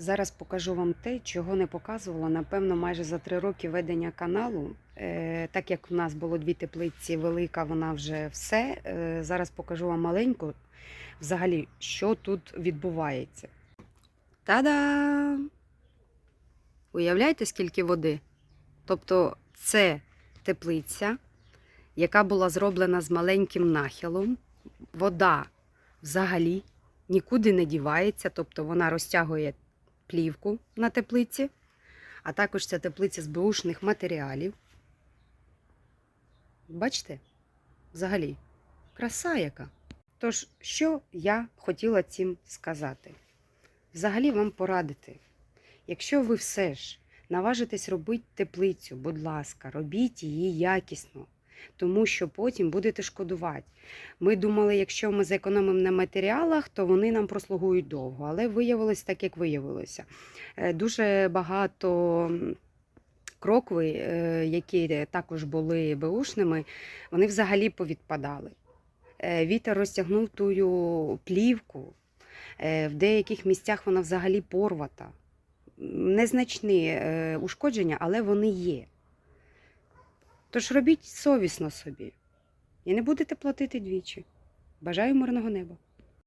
Зараз покажу вам те, чого не показувала, напевно, майже за три роки ведення каналу. Е, так як в нас було дві теплиці, велика вона вже все. Е, зараз покажу вам маленьку, взагалі, що тут відбувається. Та-да! Уявляєте, скільки води? Тобто, це теплиця, яка була зроблена з маленьким нахилом. Вода взагалі нікуди не дівається, тобто вона розтягує плівку на теплиці, а також ця теплиця з беушних матеріалів. Бачите? Взагалі, краса яка. Тож, що я хотіла цим сказати? Взагалі вам порадити. Якщо ви все ж наважитесь робити теплицю, будь ласка, робіть її якісно, тому що потім будете шкодувати. Ми думали, якщо ми зекономимо на матеріалах, то вони нам прослугують довго, але виявилось так, як виявилося. Е, Дуже багато крокви, е, які також були беушними, вони взагалі повідпадали. Е, Вітер розтягнув тую плівку. В деяких місцях вона взагалі порвата. Незначні ушкодження, але вони є. Тож робіть совісно собі і не будете платити двічі. Бажаю мирного неба.